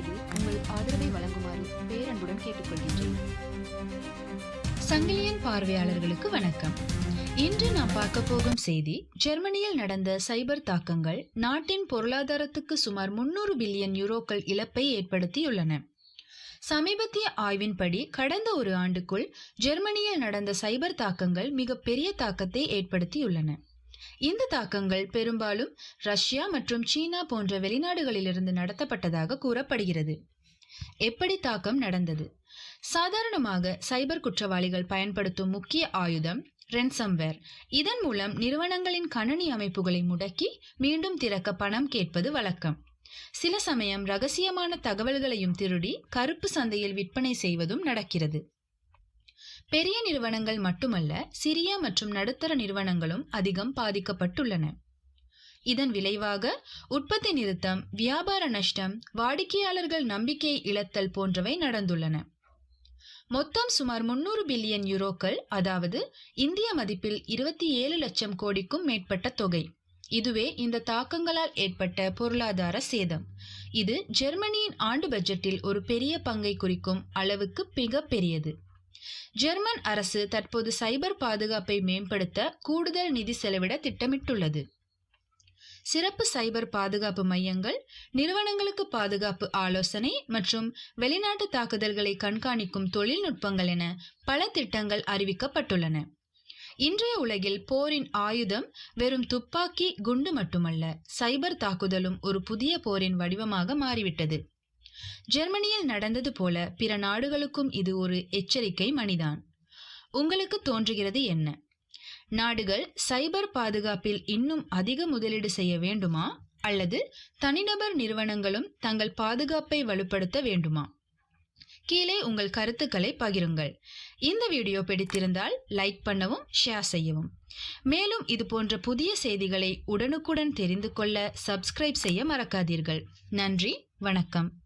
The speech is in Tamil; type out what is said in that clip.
செய்து உங்கள் ஆதரவை வழங்குமாறு பேரன்புடன் கேட்டுக்கொள்கின்றேன். சங்கிலியன் பார்வையாளர்களுக்கு வணக்கம். இன்று நாம் பார்க்க போகும் செய்தி ஜெர்மனியில் நடந்த சைபர் தாக்கங்கள் நாட்டின் பொருளாதாரத்துக்கு சுமார் முன்னூறு பில்லியன் யூரோக்கள் இழப்பை ஏற்படுத்தியுள்ளன. சமீபத்திய ஆய்வின்படி கடந்த ஒரு ஆண்டுக்குள் ஜெர்மனியில் நடந்த சைபர் தாக்கங்கள் மிகப்பெரிய தாக்கத்தை ஏற்படுத்தியுள்ளன. இந்த தாக்கங்கள் பெரும்பாலும் ரஷ்யா மற்றும் சீனா போன்ற வெளிநாடுகளிலிருந்து நடத்தப்பட்டதாக கூறப்படுகிறது. எப்படி தாக்கம் நடந்தது? சாதாரணமாக சைபர் குற்றவாளிகள் பயன்படுத்தும் முக்கிய ஆயுதம் ரென்சம்வேர் இதன் மூலம் நிறுவனங்களின் கணனி அமைப்புகளை முடக்கி மீண்டும் திறக்க பணம் கேட்பது வழக்கம். சில சமயம் ரகசியமான தகவல்களையும் திருடி கருப்பு சந்தையில் விற்பனை செய்வதும் நடக்கிறது. பெரிய நிறுவனங்கள் மட்டுமல்ல சிறிய மற்றும் நடுத்தர நிறுவனங்களும் அதிகம் பாதிக்கப்பட்டுள்ளன. இதன் விளைவாக உற்பத்தி நிறுத்தம் வியாபார நஷ்டம் வாடிக்கையாளர்கள் நம்பிக்கை இழத்தல் போன்றவை நடந்துள்ளன. மொத்தம் சுமார் முன்னூறு பில்லியன் யூரோக்கள் அதாவது இந்திய மதிப்பில் இருபத்தி ஏழு லட்சம் கோடிக்கும் மேற்பட்ட தொகை. இதுவே இந்த தாக்கங்களால் ஏற்பட்ட பொருளாதார சேதம். இது ஜெர்மனியின் ஆண்டு பட்ஜெட்டில் ஒரு பெரிய பங்கை குறிக்கும் அளவுக்கு மிக பெரியது. ஜெர்மன் அரசு தற்போது சைபர் பாதுகாப்பை மேம்படுத்த கூடுதல் நிதி செலவிட திட்டமிட்டுள்ளது. சிறப்பு சைபர் பாதுகாப்பு மையங்கள் நிறுவனங்களுக்கு பாதுகாப்பு ஆலோசனை மற்றும் வெளிநாட்டு தாக்குதல்களை கண்காணிக்கும் தொழில்நுட்பங்கள் என பல திட்டங்கள் அறிவிக்கப்பட்டுள்ளன. இன்றைய உலகில் போரின் ஆயுதம் வெறும் துப்பாக்கி குண்டு மட்டுமல்ல சைபர் தாக்குதலும் ஒரு புதிய போரின் வடிவமாக மாறிவிட்டது. ஜெர்மனியில் நடந்தது போல பிற நாடுகளுக்கும் இது ஒரு எச்சரிக்கை மணிதான் உங்களுக்கு தோன்றுகிறது என்ன? நாடுகள் சைபர் பாதுகாப்பில் இன்னும் அதிக முதலீடு செய்ய வேண்டுமா? அல்லது தனிநபர் நிறுவனங்களும் தங்கள் பாதுகாப்பை வலுப்படுத்த வேண்டுமா? கீழே உங்கள் கருத்துக்களை பகிருங்கள். இந்த வீடியோ பிடித்திருந்தால் லைக் பண்ணவும் ஷேர் செய்யவும். மேலும் இது போன்ற புதிய செய்திகளை உடனுக்குடன் தெரிந்து கொள்ள சப்ஸ்கிரைப் செய்ய மறக்காதீர்கள். நன்றி வணக்கம்.